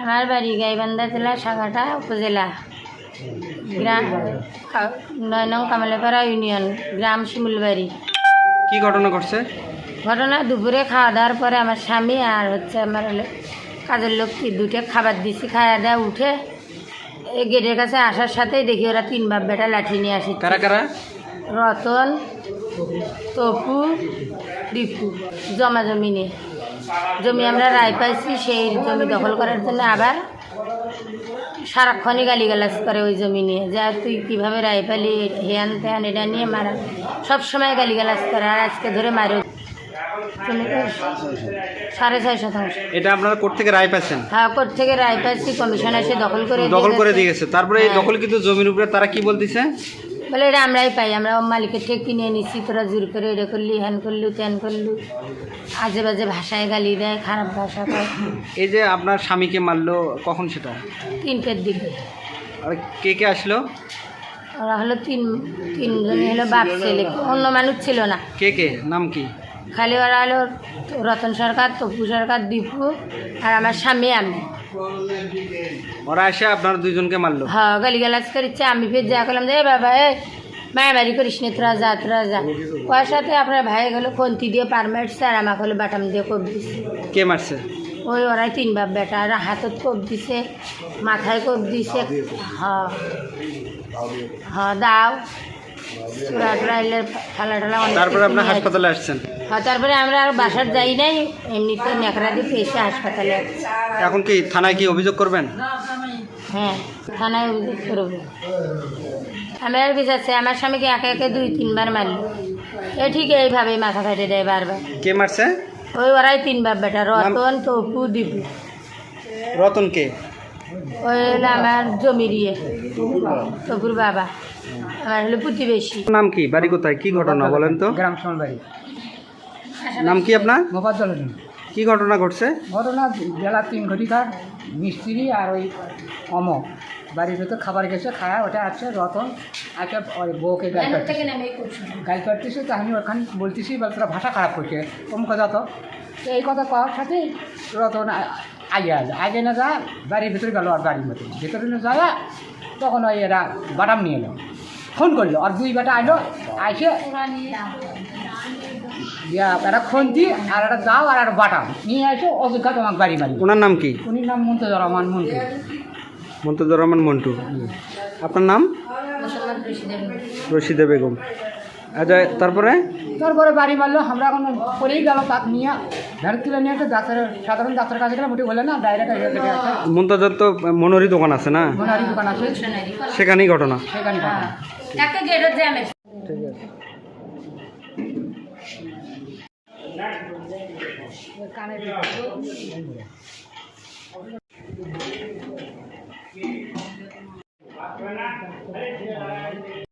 আমার বাড়ি গাইবান্ধা জেলা সাগাটা উপজেলা। গ্রাম নয় নং কামালেপাড়া ইউনিয়ন গ্রাম শিমুলবাড়ি। কি ঘটনা ঘটছে? ঘটনা দুপুরে খাওয়া দাওয়ার পরে আমার স্বামী আর হচ্ছে আমার কাজের লোক দুটো খাবার দিছি খাওয়া দাওয়া উঠে এই গেটের কাছে আসার সাথেই দেখি ওরা তিন বাপ বেটা লাঠি নিয়ে আসি কারা কারা? রতন তপু দীপু জমা জমি নিয়ে জমি আমরা রায় পাইছি সেই জমি দখল করার জন্য আবার সারাক্ষণই গালিগালাজ করে ওই জমি নিয়ে। যা তুই কীভাবে রায় পালি হেয়ান তেয়ান এটা নিয়ে মারা। সব সময় গালিগালাজ করে আর আজকে ধরে মারো। সাড়ে ছয় শতাংশ। এটা আপনারা কোর্ট থেকে রায় পাচ্ছেন হ্যাঁ কোর্ট থেকে রায় পাইছি কমিশন এসে দখল করে দখল করে গেছে। দিয়ে গেছে। তারপরে এই হ্যাঁ। দখল কিন্তু জমির উপরে তারা কি বলতেছে? বলে এটা আমরাই পাই আমরা মালিকের থেকে কিনে নিচ্ছি তোরা জোর করে এটা করলি হ্যান করলু ত্যান করলু। আজে বাজে ভাষায় গালি দেয় খারাপ ভাষা কয়। এই যে আপনার স্বামীকে মারলো কখন সেটা? তিনটের দিকে। আর কে কে আসলো? ওরা হলো তিন তিনজনই হলো বাপ ছেলে অন্য মানুষ ছিল না। কে কে? নাম কি? খালি ওরা হলো রতন সরকার তপু সরকার দীপু আর আমার স্বামী আমি। ওরা এসে আপনার দুইজনকে মারলো। হ্যাঁ গালি গালাজ করিচ্ছে আমি ফের যা করলাম যে "এ বাবা এ মায়াবাড়ি করিস নে তোরা যা তোরা যা। ওর সাথে আপনার ভাই গেলো খন্তি দিয়ে পার মারছে আর আমাকে হলো বাটাম দিয়ে কোপ দিচ্ছে কে মারছে? ওই ওরাই তিন বাপ বেটা আর হাতত কোপ দিছে মাথায় কোপ দিছে। হ্যাঁ হ্যাঁ দাও। তারপরে আপনার হাসপাতালে আসছেন? হ্যাঁ তারপরে আমরা আর বাসার যাই নাই এমনিতে নেকড়া দিয়ে এসে হাসপাতালে। এখন কি থানায় কি অভিযোগ করবেন? হ্যাঁ থানায় অভিযোগ করব। আমার বিচারছে আমার স্বামীকে একে একে দুই তিনবার মারল। এ ঠিক এইভাবেই মাথা ফাটে দেয় বারবার। কে মারছে? ওই ওরাই তিন বাপ বেটা রতন তপু দীপু। রতন কে? ওই হলো আমার জমির ইয়ে তপুর বাবা। আমার হলো প্রতিবেশী। নাম কি? বাড়ি কোথায়? কি ঘটনা বলেন তো? গ্রাম সোনবাড়ি। নাম কি আপনার? মোফাজ্জল কি ঘটনা ঘটছে? ঘটনা বেলা তিন ঘটিকার মিস্ত্রি আর ওই অম। বাড়ির ভেতর খাবার গেছে খায়া ওটা আছে রতন। আছে ওই বউকে গাল কাটতেছে। গাল কাটতেছে তো আমি ওখানে বলতেছি বল তোরা ভাষা খারাপ করছে। কম কথা তো। তো এই কথা কওয়ার সাথে রতন আগে আলো আগে না যা বাড়ির ভেতরে গেল আর বাড়ির মধ্যে। ভেতরে না যায় তখন ওই এরা বাটাম নিয়ে এলো। ফোন করল আর দুই বেটা আইলো আইসে একটা খন্তি আর একটা দাও আর একটা বাটাম নিয়ে আসে অযোগ্য তোমাকে বাড়ি মারি ওনার নাম কি? উনি নাম মন্তজ রহমান মন্ত্রী মন্তজুর রহমান মন্টু আপনার নাম? রশিদা বেগম। আচ্ছা তারপরে? তারপরে বাড়ি মারলো আমরা এখন পরেই গেল তাক নিয়ে ভ্যান তুলে নিয়ে একটা ডাক্তারের সাধারণ ডাক্তারের কাছে গেলে মোটে বলে না ডাইরেক্ট মন্তজার তো মনোরি দোকান আছে না? মনারি দোকান আছে। সেখানেই ঘটনা। সেখানে ঘটনা। একটা গেটের জ্যামে ঠিক আছে। কানের